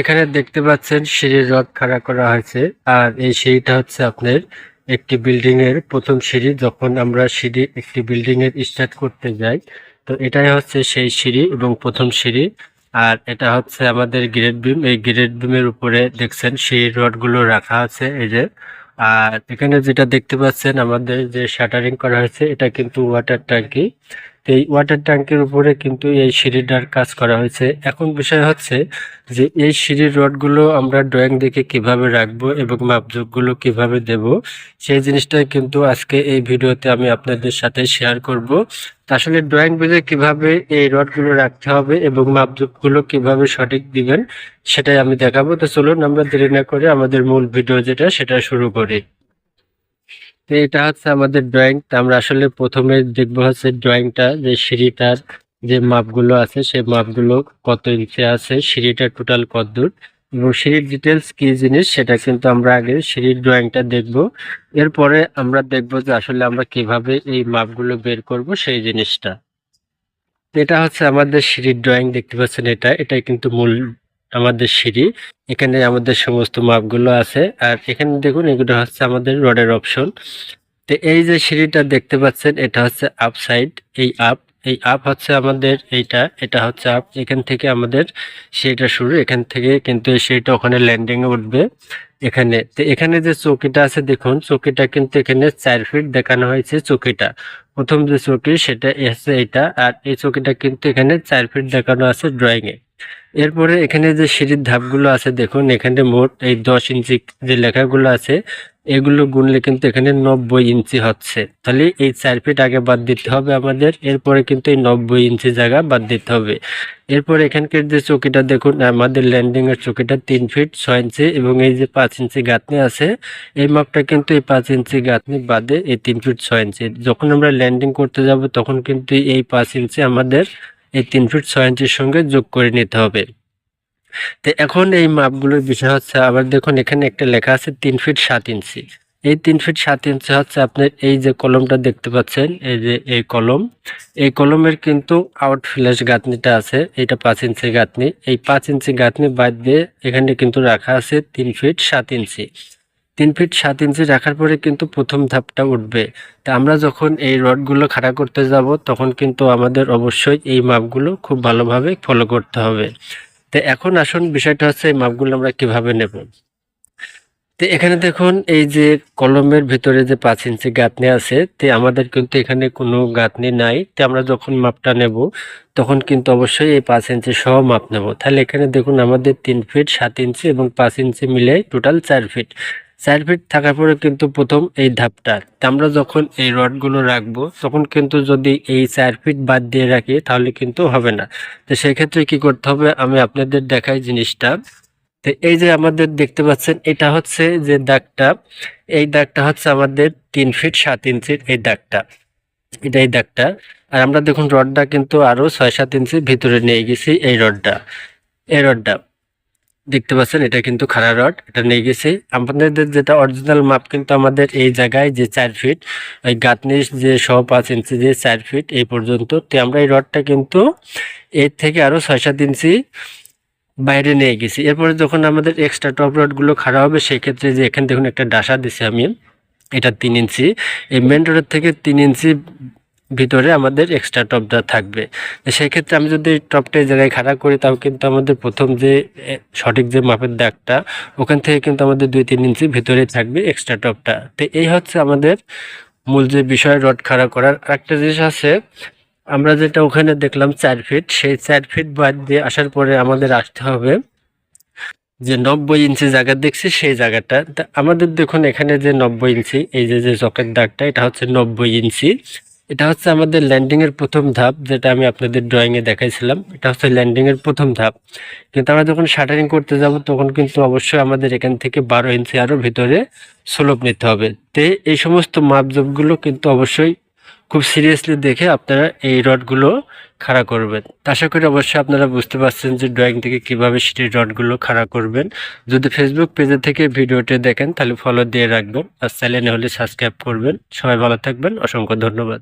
এখানে দেখতে পাচ্ছেন সিঁড়ির রড খাড়া করা হয়েছে। আর এই সিঁড়িটা হচ্ছে আপনার একটি বিল্ডিং এর প্রথম সিঁড়ি, যখন আমরা সিঁড়ি একটি বিল্ডিং এর স্টার্ট করতে যাই। তো এটাই হচ্ছে সেই সিঁড়ি এবং প্রথম সিঁড়ি। আর এটা হচ্ছে আমাদের গ্রেড বিম এই গ্রেড বিমের উপরে দেখছেন সিঁড়ির রডগুলো রাখা আছে এই যে। আর এখানে যেটা দেখতে পাচ্ছেন আমাদের যে শাটারিং করা হয়েছে, এটা কিন্তু ওয়াটার ট্যাঙ্কি এই ওয়াটার ট্যাঙ্কের উপরে কিন্তু এই সিঁড়িটার কাজ করা হয়েছে। এখন বিষয় হচ্ছে যে এই সিঁড়ির রডগুলো আমরা ড্রয়িং দেখে কীভাবে রাখব এবং মাপজোকগুলো কীভাবে দেব, সেই জিনিসটাই কিন্তু আজকে এই ভিডিওতে আমি আপনাদের সাথে শেয়ার করব। আসলে ড্রয়িং বুঝে কীভাবে এই রডগুলো রাখতে হবে এবং মাপজোকগুলো কীভাবে সঠিক দিবেন, সেটাই আমি দেখাবো। তো চলুন, আমরা দেরি না করে আমাদের মূল ভিডিও যেটা, সেটা শুরু করি। তো এটা হচ্ছে আমাদের ড্রয়িং আমরা আসলে প্রথমে দেখব হচ্ছে ড্রয়িংটা যে সিঁড়িটার যে মাপগুলো আছে, সেই মাপগুলো কত ইঞ্চি আছে, সিঁড়িটা টোটাল কত দূর, এবং সিঁড়ির ডিটেলস কি জিনিস সেটা কিন্তু আমরা আগে সিঁড়ির ড্রয়িংটা দেখব। এরপরে আমরা দেখব যে আসলে আমরা কীভাবে এই মাপগুলো বের করব সেই জিনিসটা। এটা হচ্ছে আমাদের সিঁড়ির ড্রয়িং দেখতে পাচ্ছেন এটা, এটাই কিন্তু মূল আমাদের সিঁড়ি, এখানে আমাদের সমস্ত মাপগুলো আছে। আর এখানে দেখুন, এগুলো হচ্ছে আমাদের রডের অপশন। তো এই যে সিঁড়িটা দেখতে পাচ্ছেন, এটা হচ্ছে আপ সাইড এই আপ এই আপ হচ্ছে আমাদের এইটা, এটা হচ্ছে আপ এখান থেকে আমাদের সিঁড়িটা শুরু, এখান থেকে কিন্তু এই সিঁড়িটা ওখানে ল্যান্ডিং এ উঠবে। এখানে, তো এখানে যে চৌকিটা আছে, দেখুন, চৌকিটা কিন্তু এখানে চার ফিট দেখানো হয়েছে চৌকিটা। প্রথম যে চৌকি, সেটা এসে এইটা। আর এই চৌকিটা কিন্তু এখানে চার ফিট দেখানো আছে ড্রয়িং এ এরপরে এখানে যে সিঁড়ির ধাপগুলো আছে, দেখুন, এখানে মোট এই দশ ইঞ্চি যে লেখাগুলো আছে, এগুলো গুনলে কিন্তু এখানে নব্বই ইঞ্চি হচ্ছে। তাহলে এই চার ফিট আগে বাদ দিতে হবে আমাদের, এরপরে কিন্তু এই নব্বই ইঞ্চি জায়গা বাদ দিতে হবে। এরপর এখানকার যে চৌকিটা, দেখুন, আমাদের ল্যান্ডিং এর চৌকিটা তিন ফিট ছয় ইঞ্চি এবং এই যে পাঁচ ইঞ্চি গাঁথনি আছে, এই মাপটা কিন্তু এই পাঁচ ইঞ্চি গাঁথনি বাদে এই তিন ফিট ছয় ইঞ্চি। যখন আমরা ল্যান্ডিং করতে যাব, তখন কিন্তু এই পাঁচ ইঞ্চি আমাদের এই তিন ফিট ছয় ইঞ্চির সঙ্গে যোগ করে নিতে হবে। তো এখন এই মাপগুলোর বিষয় হচ্ছে, আবার দেখুন এখানে একটা লেখা আছে তিন ফিট সাত ইঞ্চি এই তিন ফিট সাত ইঞ্চি হচ্ছে আপনার এই যে কলমটা দেখতে পাচ্ছেন, এই যে এই কলম। এই কলমের কিন্তু আউট ফ্ল্যাশ গাঁথনিটা আছে, এটা পাঁচ ইঞ্চি গাঁথনি। এই পাঁচ ইঞ্চি গাঁথনি বাদ দিয়ে এখানে কিন্তু রাখা আছে তিন ফিট সাত ইঞ্চি তিন ফিট সাত ইঞ্চি রাখার পরে কিন্তু প্রথম ধাপটা উঠবে। তা আমরা যখন এই রডগুলো খাড়া করতে যাব, তখন কিন্তু আমাদের অবশ্যই এই মাপগুলো খুব ভালোভাবে ফলো করতে হবে। তো এখন আসুন, বিষয়টা হচ্ছে এই মাপগুলো আমরা কীভাবে নেব। তো এখানে দেখুন, এই যে কলমের ভিতরে যে পাঁচ ইঞ্চি গাঁথনি আছে, তে আমাদের কিন্তু এখানে কোনো গাঁথনি নাই। তো আমরা যখন মাপটা নেব, তখন কিন্তু অবশ্যই এই পাঁচ ইঞ্চি সহ মাপ নেব। তাহলে এখানে দেখুন, আমাদের তিন ফিট সাত ইঞ্চি এবং পাঁচ ইঞ্চি মিলে টোটাল চার ফিট। চার ফিট থাকার পরে কিন্তু প্রথম এই ধাপটা। আমরা যখন এই রডগুলো রাখব, তখন কিন্তু যদি এই চার ফিট বাদ দিয়ে রাখি, তাহলে কিন্তু হবে না। তো সেক্ষেত্রে কি করতে হবে? আমি আপনাদের দেখাই জিনিসটা। তো এই যে আমাদের দেখতে পাচ্ছেন, এটা হচ্ছে যে দাগটা। এই দাগটা হচ্ছে আমাদের তিন ফিট সাত ইঞ্চির এই দাগটা। এটা এই দাগটা। আর আমরা দেখুন রডটা কিন্তু আরও ছয় সাত ইঞ্চি ভিতরে নিয়ে গেছি এই রডটা। এই রডটা। দেখতে পাচ্ছেন, এটা কিন্তু খাড়া রড, এটা নিয়ে গেছি। আপনাদের যেটা অরিজিনাল মাপ কিন্তু আমাদের এই জায়গায় যে চার ফিট ওই গাঁথনির যে ছ পাঁচ ইঞ্চি যে চার ফিট এই পর্যন্ত। তো আমরা এই রডটা কিন্তু এর থেকে আরও ছয় সাত ইঞ্চি বাইরে নিয়ে গেছি। এরপরে যখন আমাদের এক্সট্রা টপ রডগুলো খাড়া হবে, সেক্ষেত্রে যে এখানে দেখুন একটা ডাসা দিছি আমি, এটা তিন ইঞ্চি এই মেন রোডের থেকে তিন ইঞ্চি ভিতরে আমাদের এক্সট্রা টপটা থাকবে। সেই ক্ষেত্রে আমি যদি টপটা জায়গায় খাড়া করি তাও কিন্তু আমাদের প্রথম যে সঠিক যে মাপের দাগটা, ওখান থেকে কিন্তু আমাদের দুই তিন ইঞ্চি ভিতরে থাকবে এক্সট্রা টপটা তো এই হচ্ছে আমাদের মূল যে বিষয়, রড খাড়া করার। একটা জিনিস আছে, আমরা যেটা ওখানে দেখলাম চার ফিট সেই চার ফিট বাদ দিয়ে আসার পরে আমাদের আসতে হবে যে নব্বই ইঞ্চি জায়গা দেখছি, সেই জায়গাটা। আমাদের দেখুন এখানে যে নব্বই ইঞ্চি, এই যে যে চকের দাগটা, এটা হচ্ছে নব্বই ইঞ্চি। এটা হচ্ছে আমাদের ল্যান্ডিং এর প্রথম ধাপ, যেটা আমি আপনাদের ড্রয়িং এ দেখাইছিলাম। এটা হচ্ছে ল্যান্ডিং এর প্রথম ধাপ। কিন্তু আমরা যখন শাটারিং করতে যাব, তখন কিন্তু অবশ্যই আমাদের এখান থেকে বারো ইঞ্চি আরও ভিতরে স্লোপ নিতে হবে। তে এই সমস্ত মাপজোপগুলো কিন্তু অবশ্যই খুব সিরিয়াসলি দেখে আপনারা এই রডগুলো খাড়া করবেন। আশা করি অবশ্যই আপনারা বুঝতে পারছেন যে ড্রয়িং থেকে কীভাবে সেই রডগুলো খাড়া করবেন। যদি ফেসবুক পেজে থেকে ভিডিওটি দেখেন, তাহলে ফলো দিয়ে রাখবেন। আর চ্যানেলে হলে সাবস্ক্রাইব করবেন। সবাই ভালো থাকবেন। অসংখ্য ধন্যবাদ।